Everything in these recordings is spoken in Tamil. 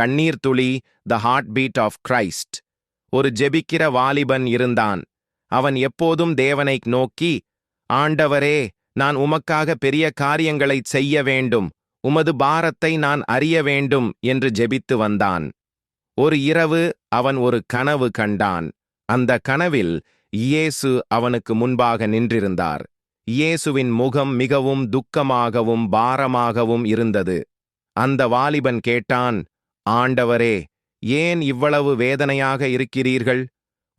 கண்ணீர் துளி the heart beat of Christ ஒரு ஜெபிக்கிற வாலிபன் இருந்தான். அவன் எப்போதும் தேவனை நோக்கி ஆண்டவரே நான் உமக்காக பெரிய காரியங்களைச் செய்ய வேண்டும். உமது பாரத்தை நான் அறிய வேண்டும் என்று ஜெபித்து வந்தான். ஒரு இரவு அவன் ஒரு கனவு கண்டான். அந்த கனவில் இயேசு அவனுக்கு முன்பாக நின்றிருந்தார். இயேசுவின் முகம் மிகவும் துக்கமாகவும் பாரமாகவும் இருந்தது. அந்த வாலிபன் கேட்டான் ஆண்டவரே ஏன் இவ்வளவு வேதனையாக இருக்கிறீர்கள்?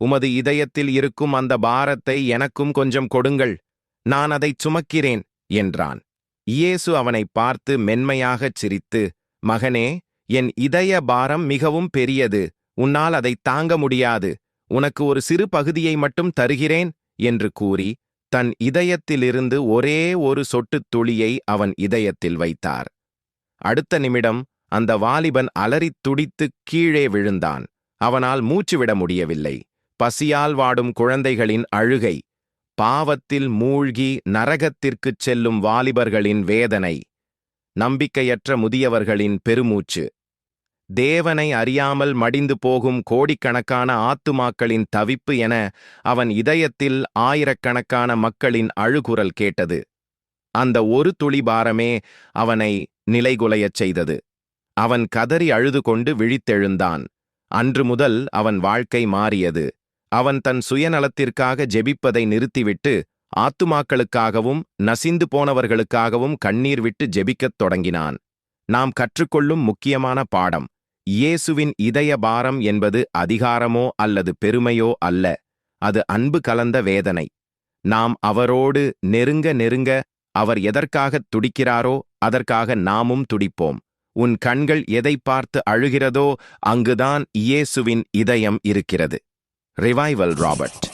உமது இதயத்தில் இருக்கும் அந்த பாரத்தை எனக்கும் கொஞ்சம் கொடுங்கள். நான் அதைச் சுமக்கிறேன் என்றான். இயேசு அவனைப் பார்த்து மென்மையாகச் சிரித்து மகனே என் இதய பாரம் மிகவும் பெரியது. உன்னால் அதைத் தாங்க முடியாது. உனக்கு ஒரு சிறு பகுதியை மட்டும் தருகிறேன் என்று கூறி தன் இதயத்திலிருந்து ஒரே ஒரு சொட்டுத் துளியை அவன் இதயத்தில் வைத்தார். அடுத்த நிமிடம் அந்த வாலிபன் அலறித் துடித்துக் கீழே விழுந்தான். அவனால் மூச்சுவிட முடியவில்லை. பசியால் வாடும் குழந்தைகளின் அழுகை. பாவத்தில் மூழ்கி நரகத்திற்குச் செல்லும் வாலிபர்களின் வேதனை. நம்பிக்கையற்ற முதியவர்களின் பெருமூச்சு. தேவனை அறியாமல் மடிந்து போகும் கோடிக்கணக்கான ஆத்துமாக்களின் தவிப்பு என அவன் இதயத்தில் ஆயிரக்கணக்கான மக்களின் அழுகுரல் கேட்டது. அந்த ஒரு துளி பாரமே அவனை நிலைகுலையச் செய்தது. அவன் கதறி அழுது கொண்டு விழித்தெழுந்தான். அன்று முதல் அவன் வாழ்க்கை மாறியது. அவன் தன் சுயநலத்திற்காக ஜெபிப்பதை நிறுத்திவிட்டு ஆத்துமாக்களுக்காகவும் நசிந்து போனவர்களுக்காகவும் கண்ணீர் விட்டு ஜெபிக்கத் தொடங்கினான். நாம் கற்றுக்கொள்ளும் முக்கியமான பாடம் இயேசுவின் இதய பாரம் என்பது அதிகாரமோ அல்லது பெருமையோ அல்ல அது அன்பு கலந்த வேதனை. நாம் அவரோடு நெருங்க நெருங்க அவர் எதற்காகத் துடிக்கிறாரோ அதற்காக நாமும் துடிப்போம். உன் கண்கள் எதை பார்த்து அழுகிறதோ அங்குதான் இயேசுவின் இதயம் இருக்கிறது. Revival Robert